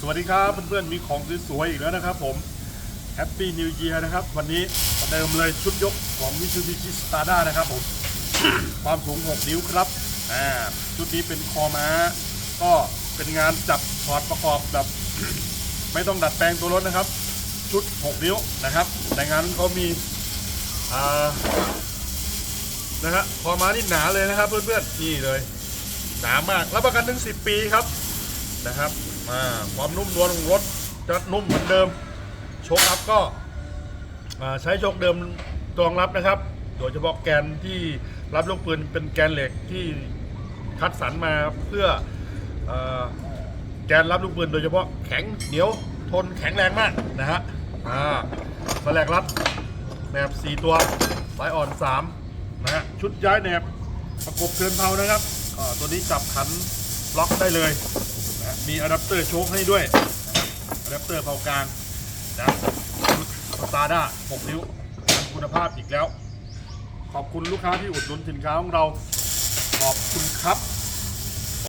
สวัสดีครับเพื่อนๆ มีของสวยๆอีกแล้วนะครับผมแฮปปี้นิว e ย r นะครับ วันนี้ประเดิมเลยชุดยกของ Mitsubishi Stada นะครับผม ความสูง 6 นิ้วครับอ่าชุดนี้เป็นคอม้า ก็เป็นงานจับถอดประกอบแบบ ไม่ต้องดัดแปลงตัวรถนะครับ ชุด 6 นิ้วนะครับในงานนั้นเขามีอ่านะฮะคอม้านี่หนาเลยนะครับ เพื่อนๆนี่เลยหนามากรับประกันถึง 10 ปีครับ นะครับอ่าความนุ่มนวลของรถจะนุ่มเหมือนเดิมโชคอัพก็ใช้โชคเดิมตัวรองรับนะครับ โดยเฉพาะแกนที่รับลูกปืนเป็นแกนเหล็กที่คัดสรรมาเพื่ออแกนรับลูกปืนโดยเฉพาะแข็งเหนียวทนแข็งแรงมากนะฮะสแลกรัดแหนบ 4 ตัวสายอ่อน 3 นะฮะชุดย้ายแหนบประกบเทิร์นเทานะครับตัวนี้จับขันล็อกได้เลย นะมีอะแดปเตอร์โชคให้ด้วยอะแดปเตอร์เผากลางนะสตาร์ด้า6นิ้วคุณภาพอีกแล้ว ขอบคุณลูกค้าที่อุดหนุนสินค้าของเรา ขอบคุณครับ